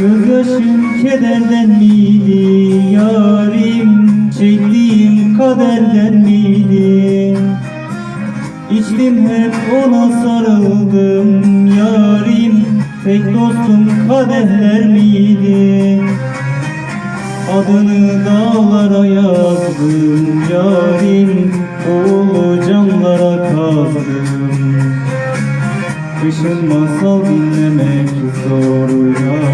Gözyaşım kederden miydi yarim? Çektiğim kaderden miydi? İçtim hep ona sarıldım yarim. Tek dostum kadehler miydi? Adını dağlara yazdım yarim. Oğlu camlara kazdım. Kışın masal dinlemek zor yarim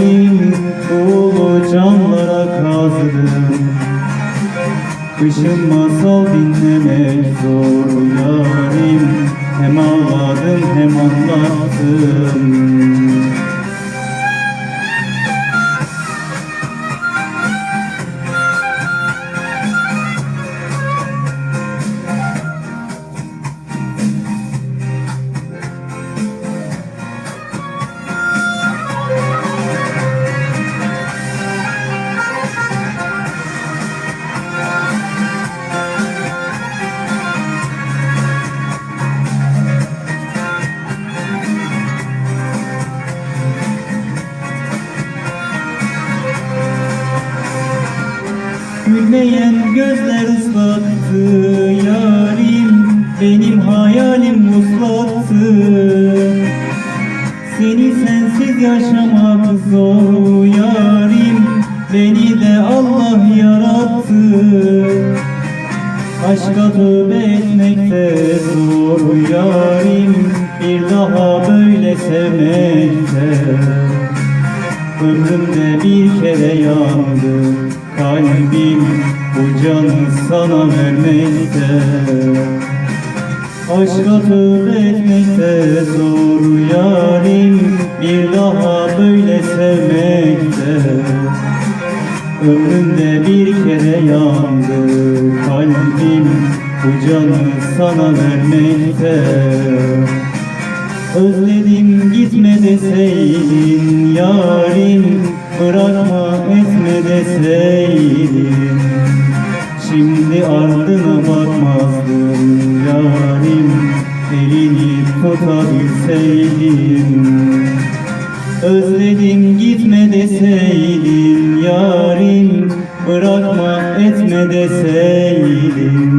yarim Ulu camlara kazdım. Kışın masal dinlemek zor yarim Hem ağladım hem anlattım Gülmeyen gözler ıslattı yarim Benim hayalim uslattı. Seni sensiz yaşamak zor yarim Beni de Allah yarattı. Aşka tövbe etmek de zor yarim Bir daha böyle sevmekte Ömrümde bir kere yandı kalbim Bu canı sana vermekte. Aşka tövbe etmekte zor yarim Bir daha böyle sevmekte. Ömrümde bir kere yandı kalbim Bu canı sana vermekte. Özledim gitme deseydin yarim Bırakma tutabilseydim Özledim gitme deseydin yarim Bırakma etme deseydin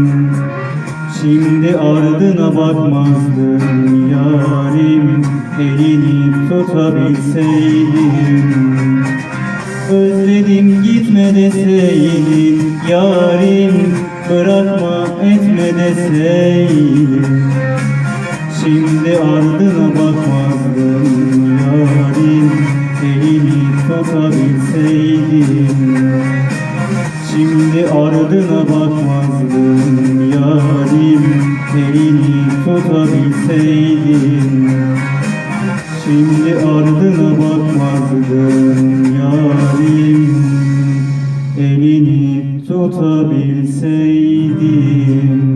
Şimdi ardına bakmazdım yarim Elini tutabilseydim. Özledim gitme deseydin yarim Bırakma etme deseydin Şimdi ardına bakmazdım yarim. Elini tutabilseydim. Şimdi ardına bakmazdım yarim. Elini tutabilseydim. Şimdi ardına bakmazdım yarim. Elini tutabilseydim